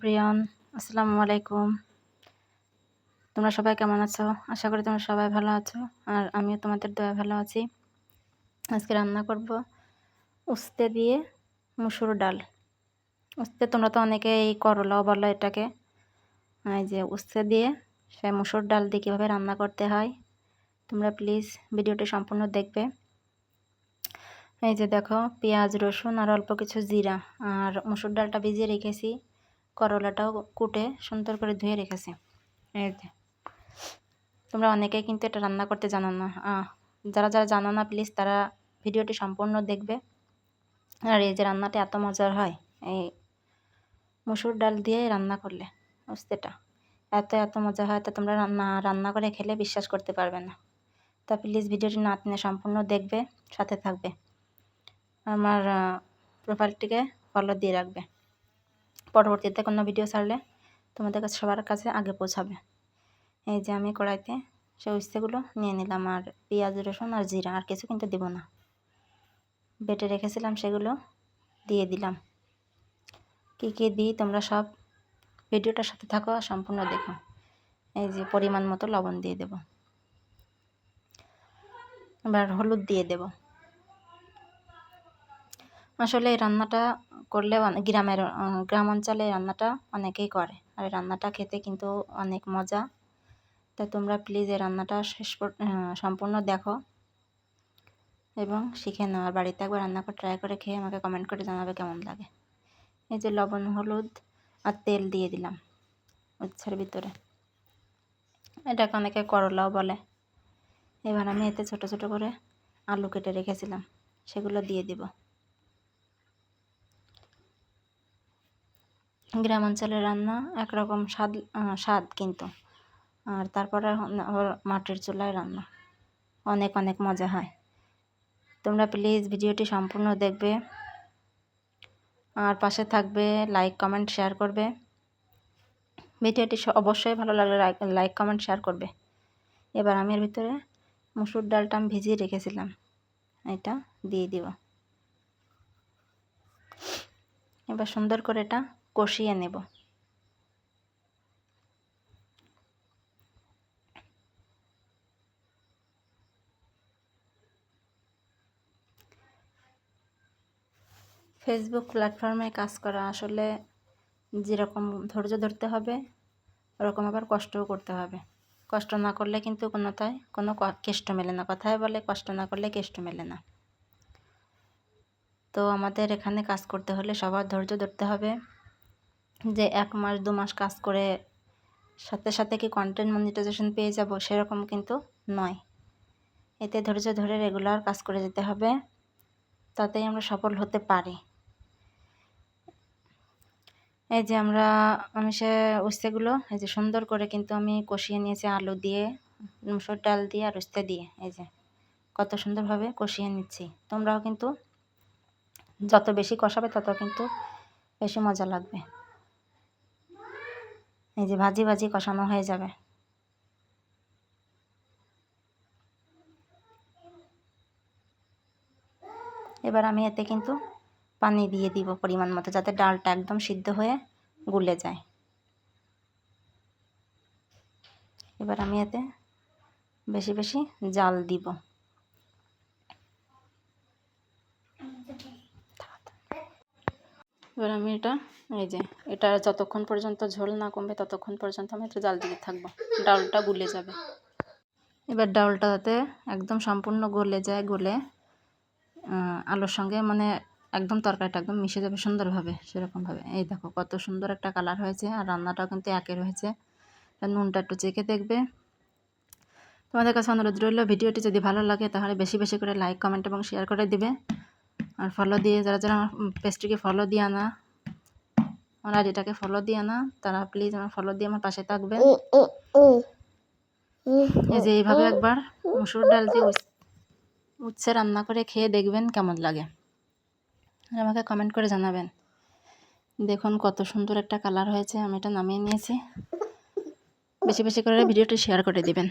প্রিয়ন আসসালামু আলাইকুম। তোমরা সবাই কেমন আছো? আশা করি তোমরা সবাই ভালো আছো, আর আমিও তোমাদের দয়া ভালো আছি। আজকে রান্না করব উস্তে দিয়ে মুসুর ডাল। উস্তে তোমরা তো অনেকে এই করলাও বলো এটাকে। এই যে উস্তে দিয়ে সে মুসুর ডাল দিয়ে কীভাবে রান্না করতে হয়, তোমরা প্লিজ ভিডিওটি সম্পূর্ণ দেখবে। এই যে দেখো, পেঁয়াজ, রসুন আর অল্প কিছু জিরা, আর মুসুর ডালটা ভিজিয়ে রেখেছি। করলাটাও কুটে সুন্দর করে ধুয়ে রেখেছি। এই যে। তোমরা অনেকেই কিন্তু এটা রান্না করতে জানো না। যারা যারা জানো না প্লিজ তারা ভিডিওটি সম্পূর্ণ দেখবে। আর এই যে রান্নাটা এত মজার হয়, এই মুসুর ডাল দিয়ে রান্না করলে উস্তেটা এত এত মজা হয়, তা তোমরা রান্না রান্না করে খেলে বিশ্বাস করতে পারবে না। তা প্লিজ ভিডিওটি না সম্পূর্ণ দেখবে, সাথে থাকবে। আমার প্রোফাইলটিকে ফলো দিয়ে রাখবে। পরবর্তীতে কোনো ভিডিও ছাড়লে তোমাদের কাছে সবার কাছে আগে পৌঁছাবে। এই যে আমি কড়াইতে সে উস্তেগুলো নিয়ে নিলাম আর পেঁয়াজ, রসুন আর জিরা, আর কিছু কিন্তু দিব না। বেটে রেখেছিলাম সেগুলো দিয়ে দিলাম। কী কী দিই তোমরা সব ভিডিওটার সাথে থাকো আর সম্পূর্ণ দেখো। এই যে পরিমাণ মতো লবণ দিয়ে দেব। এবার হলুদ দিয়ে দেবো। আসলে এই রান্নাটা করলে গ্রামের গ্রাম অঞ্চলে রান্নাটা অনেকেই করে। আর এই রান্নাটা খেতে কিন্তু অনেক মজা। তা তোমরা প্লিজ এই রান্নাটা শেষ সম্পূর্ণ দেখো। এবং শিখে নাও। আর বাড়িতে একবার রান্না করে ট্রাই করে খেয়ে আমাকে কমেন্ট করে জানাবে কেমন লাগে। এই যে লবণ, হলুদ আর তেল দিয়ে দিলাম উচ্ছের ভিতরে। এটাকে অনেকে করলাও বলে। এবার আমি এতে ছোট ছোট করে আলু কেটে রেখেছিলাম। সেগুলো দিয়ে দিব। গ্রাম অঞ্চলের রান্না একরকম স্বাদ স্বাদ কিন্তু। আর তারপরে মাটির চুলায় রান্না। অনেক অনেক মজা হয়। তোমরা প্লিজ ভিডিওটি সম্পূর্ণ দেখবে। আর পাশে থাকবে লাইক কমেন্ট শেয়ার করবে। ভিডিওটি অবশ্যই ভালো লাগলে লাইক কমেন্ট শেয়ার করবে। এবার আমি এর ভিতরে মুসুর ডালটা আমি ভিজিয়ে রেখেছিলাম। এটা দিয়ে দিব। এবার সুন্দর করে এটা কষিয়ে নেব। ফেসবুক প্ল্যাটফর্মে কাজ করা আসলে যেরকম ধৈর্য ধরতে হবে, ওরকম আবার কষ্টও করতে হবে। কষ্ট না করলে কিন্তু কোনোটায় কোনো কেষ্ট মেলে না। কথায় বলে কষ্ট না করলে কেষ্ট মেলে না। তো আমাদের এখানে কাজ করতে হলে সবার ধৈর্য ধরতে হবে। যে এক মাস, দু মাস কাজ করে সাথে সাথে কি কন্টেন্ট মনিটাইজেশন পেয়ে যাব সেরকম কিন্তু নয়। এতে ধৈর্য ধরে রেগুলার কাজ করে যেতে হবে, তাতেই আমরা সফল হতে পারি। এই যে আমরা, আমি সে উস্তেগুলো, এই যে সুন্দর করে কিন্তু আমি কষিয়ে নিয়েছি আলু দিয়ে, মুসুর ডাল দিয়ে আর উস্তে দিয়ে, এই যে কত সুন্দরভাবে কষিয়ে নিচ্ছি। তোমরাও কিন্তু যত বেশি কষাবে তত কিন্তু বেশি মজা লাগবে। এই যে ভাজি ভাজি কষানো হয়ে যাবে। এবার আমি এতে কিন্তু পানি দিয়ে দিব পরিমাণ মতো, যাতে ডালটা একদম সিদ্ধ হয়ে গুলে যায়। এবার আমি এতে বেশি বেশি জাল দিব। এবার আমি এটা, এই যে, এটা যতক্ষণ পর্যন্ত ঝোল না কমবে ততক্ষণ পর্যন্ত আমি একটু জাল দিতে থাকব। ডালটা গুলে যাবে। এবার ডালটা যাতে একদম সম্পূর্ণ গলে যায়, গলে আলুর সঙ্গে মানে একদম তরকারিটা একদম মিশে যাবে সুন্দরভাবে, সেরকমভাবে। এই দেখো কত সুন্দর একটা কালার হয়েছে আর রান্নাটাও কিন্তু একের হয়েছে নুনটা একটু চেখে দেখবে। তোমাদের কাছে অনুরোধ রইল, ভিডিওটি যদি ভালো লাগে তাহলে বেশি বেশি করে লাইক, কমেন্ট এবং শেয়ার করে দিবে। আর ফলো দিয়ে যারা যারা আমার পেজটিকে ফলো দিয়ে না আমার আইডিটাকে ফলো দিয়ে না তারা প্লিজ আমার ফলো দিয়ে আমার পাশে থাকবে এই যে এইভাবে একবার মুসুর ডাল দিয়ে উচ্ছে রান্না করে খেয়ে দেখবেন কেমন লাগে। আর আমাকে কমেন্ট করে জানাবেন। দেখুন কত সুন্দর একটা কালার হয়েছে আমি এটা নামিয়ে নিয়েছি। বেশি বেশি করে ভিডিওটি শেয়ার করে দিবেন।